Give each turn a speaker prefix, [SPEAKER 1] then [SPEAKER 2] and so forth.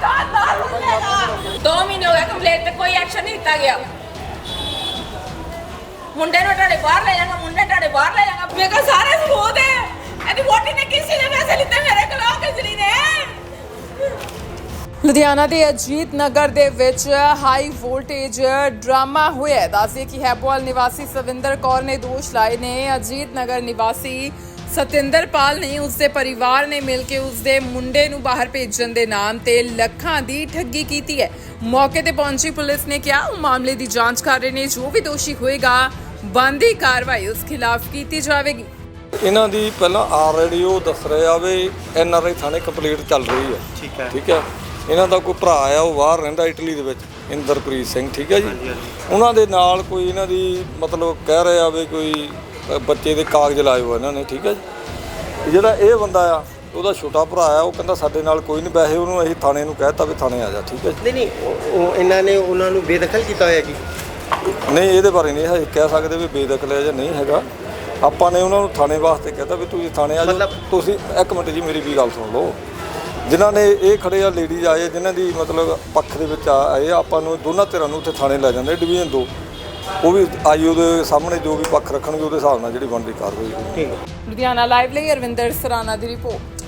[SPEAKER 1] ਤਾਂ ਨਾ ਖੁੱਲੇਗਾ 2 ਮਹੀਨੇ ਹੋ ਗਏ ਕੰਪਲੇਂਟ ਤੇ ਕੋਈ ਐਕਸ਼ਨ ਨਹੀਂ ਦਿੱਤਾ ਗਿਆ। ਮੁੰਡੇ ਨੂੰ ਤੁਹਾਡੇ ਬਾਹਰ ਲੈ ਜਾਗਾ ਮੁੰਡੇ ਤੁਹਾਡੇ ਬਾਹਰ
[SPEAKER 2] ਲੁਧਿਆਣਾ ਦੇ ਅਜੀਤ ਨਗਰ ਦੇ ਵਿੱਚ ਹਾਈ ਵੋਲਟੇਜ ਡਰਾਮਾ ਹੋਇਆ ਦੱਸਦੇ ਕਿ ਹੈਪਵਾਲ ਨਿਵਾਸੀ ਸਵਿੰਦਰ ਕੌਰ ਨੇ ਦੋਸ਼ ਲਾਏ ਨੇ। ਅਜੀਤ ਨਗਰ ਨਿਵਾਸੀ ਸਤਿੰਦਰਪਾਲ ਨੇ ਉਸਦੇ ਪਰਿਵਾਰ ਨੇ ਮਿਲ ਕੇ ਉਸਦੇ ਮੁੰਡੇ ਨੂੰ ਬਾਹਰ ਭੇਜਣ ਦੇ ਨਾਮ ਤੇ ਲੱਖਾਂ ਦੀ ਠੱਗੀ ਕੀਤੀ ਹੈ। ਮੌਕੇ ਤੇ ਪਹੁੰਚੀ ਪੁਲਿਸ ਨੇ ਕਿਹਾ ਉਹ ਮਾਮਲੇ ਦੀ ਜਾਂਚ ਕਰ ਰਹੇ ਨੇ ਜੋ ਵੀ ਦੋਸ਼ੀ ਹੋਏਗਾ ਬੰਦੀ ਕਾਰਵਾਈ ਉਸ ਖਿਲਾਫ ਕੀਤੀ ਜਾਵੇਗੀ।
[SPEAKER 3] ਇਹਨਾਂ ਦੀ ਪਹਿਲਾਂ ਆਲਰੇਡੀ ਉਹ ਦੱਸ ਰਹੇ ਆ ਵੀ ਐਨ ਆਰ ਆਈ ਥਾਣੇ ਕੰਪਲੀਟ ਚੱਲ ਰਹੀ ਹੈ।
[SPEAKER 4] ਠੀਕ ਹੈ।
[SPEAKER 3] ਠੀਕ ਹੈ। ਇਹਨਾਂ ਦਾ ਕੋਈ ਭਰਾ ਆ ਉਹ ਬਾਹਰ ਰਹਿੰਦਾ ਇਟਲੀ ਦੇ ਵਿੱਚ ਇੰਦਰਪ੍ਰੀਤ ਸਿੰਘ ਠੀਕ ਹੈ ਜੀ? ਉਹਨਾਂ ਦੇ ਨਾਲ ਕੋਈ ਇਹਨਾਂ ਦੀ ਮਤਲਬ ਕਹਿ ਰਹੇ ਆ ਵੀ ਕੋਈ ਬੱਚੇ ਦੇ ਕਾਗਜ਼ ਲਾਏ ਹੋਏ ਇਹਨਾਂ ਨੇ ਠੀਕ ਹੈ ਜੀ। ਤੇ ਜਿਹੜਾ ਇਹ ਬੰਦਾ ਆ ਉਹਦਾ ਛੋਟਾ ਭਰਾ ਆ ਉਹ ਕਹਿੰਦਾ ਸਾਡੇ ਨਾਲ ਕੋਈ ਨਹੀਂ ਵੈਸੇ ਉਹਨੂੰ ਅਸੀਂ ਥਾਣੇ ਨੂੰ ਕਹਿਤਾ ਵੀ ਥਾਣੇ ਆ ਜਾ ਠੀਕ ਹੈ ਜੀ।
[SPEAKER 4] ਨਹੀਂ ਨਹੀਂ ਉਹ- ਉਹ ਇਹਨਾਂ ਨੇ ਉਹਨਾਂ ਨੂੰ ਬੇਦਖਲ ਕੀਤਾ ਹੋਇਆ ਜੀ।
[SPEAKER 3] ਨਹੀਂ ਇਹਦੇ ਬਾਰੇ ਨਹੀਂ ਅਸੀਂ ਕਹਿ ਸਕਦੇ ਵੀ ਬੇਦਖਲ ਹੈ ਜਾਂ ਨਹੀਂ ਹੈਗਾ। ਆਪਾਂ ਨੇ ਉਹਨਾਂ ਨੂੰ ਥਾਣੇ ਵਾਸਤੇ ਕਹਿਤਾ ਵੀ ਤੁਸੀਂ ਥਾਣੇ ਆ ਜਾਓ। ਮਤਲਬ- ਤੁਸੀਂ ਇੱਕ ਮਿੰਟ ਜੀ ਮੇਰੀ ਵੀ ਗੱਲ ਸੁਣ ਲਓ। ਜਿਨ੍ਹਾਂ ਨੇ ਇਹ ਖੜੇ ਆ ਲੇਡੀਜ਼ ਆਏ ਜਿਨ੍ਹਾਂ ਦੀ ਮਤਲਬ ਪੱਖ ਦੇ ਵਿੱਚ ਆ- ਆਏ ਆ, ਆਪਾਂ ਨੂੰ ਦੋਨਾਂ ਧਿਰਾਂ ਨੂੰ ਉੱਥੇ ਥਾਣੇ ਲੈ ਜਾਂਦੇ ਡਿਵੀਜ਼ਨ 2 ਉਹ ਵੀ ਆਈਓ ਉਹਦੇ ਸਾਹਮਣੇ ਜੋ ਵੀ ਪੱਖ ਰੱਖਣਗੇ ਉਹਦੇ ਹਿਸਾਬ ਨਾਲ ਜਿਹੜੀ ਬਣਦੀ ਕਾਰਵਾਈ ਹੋਊਗੀ।
[SPEAKER 2] ਲੁਧਿਆਣਾ ਲਾਈਵ ਲਈ ਅਰਵਿੰਦਰ ਸਰਾਣਾ ਦੀ ਰਿਪੋਰਟ।